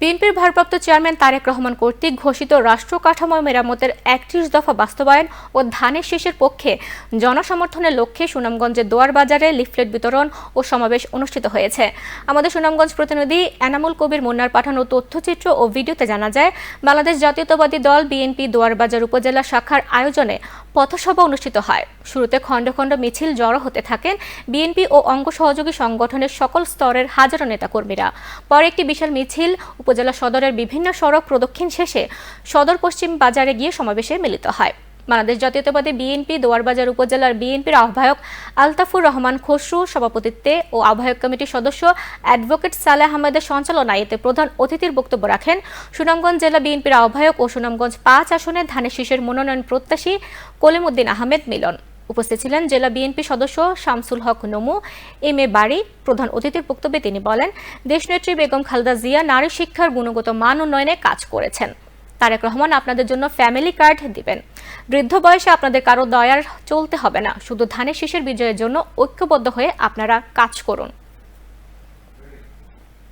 বিএনপির ভারপ্রাপ্ত চেয়ারম্যান তারেক রহমান কর্তৃক ঘোষিত রাষ্ট্র কাঠামো মেরামতের একত্রিশ দফা বাস্তবায়ন ও ধানের শেষের পক্ষে জনসমর্থনের লক্ষ্যে সুনামগঞ্জের দোয়ার বাজারে লিফলেট বিতরণ ও সমাবেশ অনুষ্ঠিত হয়েছে। আমাদের সুনামগঞ্জ প্রতিনিধি এনামুল কবির মুন্নার পাঠানো তথ্যচিত্র ও ভিডিওতে জানা যায়, বাংলাদেশ জাতীয়তাবাদী দল বিএনপি দোয়ারবাজার উপজেলা শাখার আয়োজনে পথসভা অনুষ্ঠিত হয়। শুরুতে খণ্ড খণ্ড মিছিল জড়ো হতে থাকেন বিএনপি ও অঙ্গ সহযোগী সংগঠনের সকল স্তরের হাজারো নেতাকর্মীরা। পরে একটি বিশাল মিছিল উপজেলা সদরের বিভিন্ন সড়ক প্রদক্ষিণ শেষে সদর পশ্চিম বাজারে গিয়ে সমাবেশে মিলিত হয়। বাংলাদেশ জাতীয়তাবাদী বিএনপি দোয়ারবাজার উপজেলার বিএনপির আহ্বায়ক আলতাফুর রহমান খসরু সভাপতিত্বে ও আহ্বায়ক কমিটির সদস্য অ্যাডভোকেট সালে আহমেদের সঞ্চালনায় এতে প্রধান অতিথির বক্তব্য রাখেন। সুনামগঞ্জ জেলা বিএনপির আহ্বায়ক ও সুনামগঞ্জ পাঁচ আসনে ধানের শীষের মনোনয়ন প্রত্যাশী কলিমুদ্দিন আহমেদ মিলন। উপস্থিত ছিলেন জেলা বিএনপি সদস্য শামসুল হক নমু, এম এ বাড়ি, প্রধান অতিথির বক্তব্যে তিনি বলেন, দেশনেত্রী বেগম খালেদা জিয়া নারী শিক্ষার গুণগত মান উন্নয়নে কাজ করেছেন। তারেক রহমান আপনাদের জন্য ফ্যামিলি কার্ড দিবেন। বৃদ্ধ বয়সে আপনাদের কারও দয়ার চলতে হবে না। শুধু ধানের শীষের বিজয়ের জন্য ঐক্যবদ্ধ হয়ে আপনারা কাজ করুন।